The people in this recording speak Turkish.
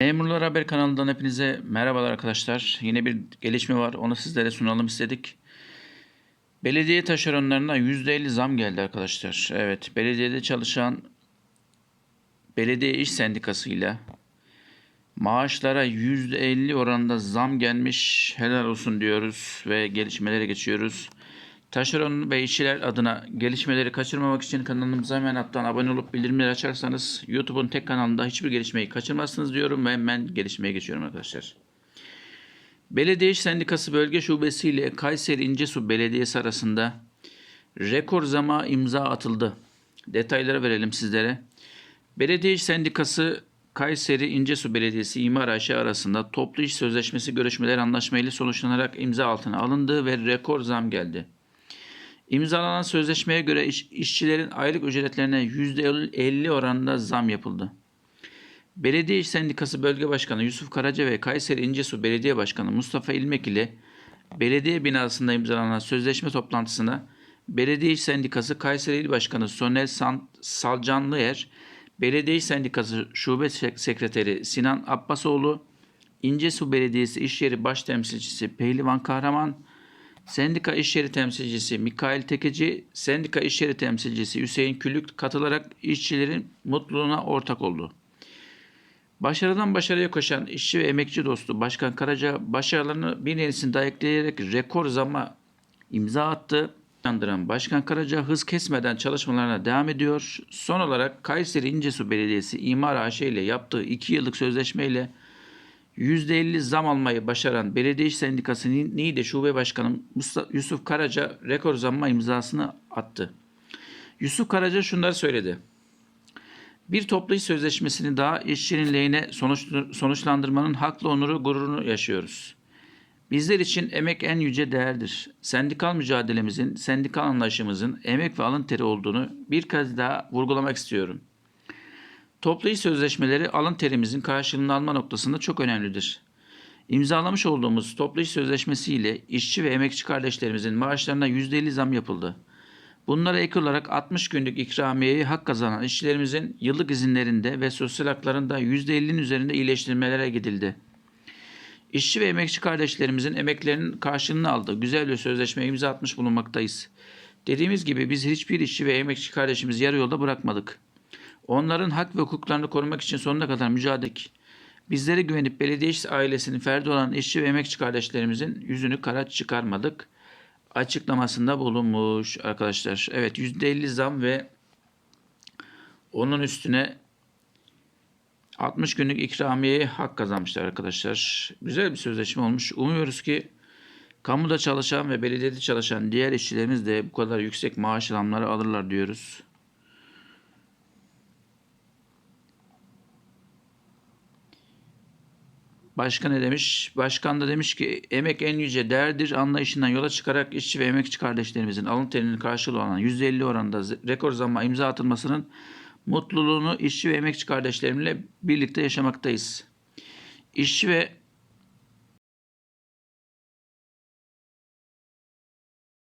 Memurlar Haber kanalından hepinize merhabalar arkadaşlar. Yine bir gelişme var. Onu sizlere sunalım istedik. Belediye taşeronlarına %50 zam geldi arkadaşlar. Evet, belediyede çalışan belediye iş sendikasıyla maaşlara %50 oranında zam gelmiş. Helal olsun diyoruz ve gelişmelere geçiyoruz. Taşeron ve işçiler adına gelişmeleri kaçırmamak için kanalımıza hemen alttan abone olup bildirimleri açarsanız YouTube'un tek kanalında hiçbir gelişmeyi kaçırmazsınız diyorum ve hemen gelişmeye geçiyorum arkadaşlar. Belediye İş Sendikası Bölge Şubesi ile Kayseri İncesu Belediyesi arasında rekor zama imza atıldı. Detayları verelim sizlere. Belediye İş Sendikası Kayseri İncesu Belediyesi İmar AŞ arasında toplu iş sözleşmesi görüşmeleri anlaşmayla sonuçlanarak imza altına alındı ve rekor zam geldi. İmzalanan sözleşmeye göre iş- işçilerin aylık ücretlerine %50 oranında zam yapıldı. Belediye İş Sendikası Bölge Başkanı Yusuf Karaca ve Kayseri İncesu Belediye Başkanı Mustafa İlmek ile belediye binasında imzalanan sözleşme toplantısına Belediye İş Sendikası Kayseri İl Başkanı Sonel Salcanlıer, Belediye İş Sendikası Şube Sek- Sekreteri Sinan Abbasoğlu, İncesu Belediyesi İş Yeri Baş Temsilcisi Pehlivan Kahraman, Sendika İş Yeri Temsilcisi Mikail Tekeci, Sendika İş Yeri Temsilcisi Hüseyin Küllük katılarak işçilerin mutluluğuna ortak oldu. Başarıdan başarıya koşan işçi ve emekçi dostu Başkan Karaca başarılarını bir yenisini daha ekleyerek rekor zama imza attı. Yandıran Başkan Karaca hız kesmeden çalışmalarına devam ediyor. Son olarak Kayseri İncesu Belediyesi İmar AŞ ile yaptığı 2 yıllık sözleşmeyle %50 zam almayı başaran Belediye İş Sendikası Niğde Şube Başkanı Yusuf Karaca rekor zamma imzasını attı. Yusuf Karaca şunları söyledi. Bir toplu iş sözleşmesini daha işçinin lehine sonuç, sonuçlandırmanın haklı onuru gururunu yaşıyoruz. Bizler için emek en yüce değerdir. Sendikal mücadelemizin, sendikal anlayışımızın emek ve alın teri olduğunu bir kez daha vurgulamak istiyorum. İş sözleşmeleri alın terimizin karşılığını alma noktasında çok önemlidir. İmzalamış olduğumuz iş sözleşmesi ile işçi ve emekçi kardeşlerimizin maaşlarına %50 zam yapıldı. Bunlara ek olarak 60 günlük ikramiyeye hak kazanan işçilerimizin yıllık izinlerinde ve sosyal haklarında %50'nin üzerinde iyileştirmelere gidildi. İşçi ve emekçi kardeşlerimizin emeklerinin karşılığını aldığı güzel bir sözleşmeye imza atmış bulunmaktayız. Dediğimiz gibi biz hiçbir işçi ve emekçi kardeşimizi yarı yolda bırakmadık. Onların hak ve hukuklarını korumak için sonuna kadar mücadele. Bizlere güvenip belediye iş ailesinin ferdi olan işçi ve emekçi kardeşlerimizin yüzünü kara çıkarmadık açıklamasında bulunmuş arkadaşlar. Evet %50 zam ve onun üstüne 60 günlük ikramiyeye hak kazanmışlar arkadaşlar. Güzel bir sözleşme olmuş. Umuyoruz ki kamuda çalışan ve belediyede çalışan diğer işçilerimiz de bu kadar yüksek maaş zamları alırlar diyoruz. Başkan ne demiş? Başkan da demiş ki emek en yüce değerdir anlayışından yola çıkarak işçi ve emekçi kardeşlerimizin alın terinin karşılığı olan %50 oranında rekor zamma imza atılmasının mutluluğunu işçi ve emekçi kardeşlerimle birlikte yaşamaktayız. İşçi ve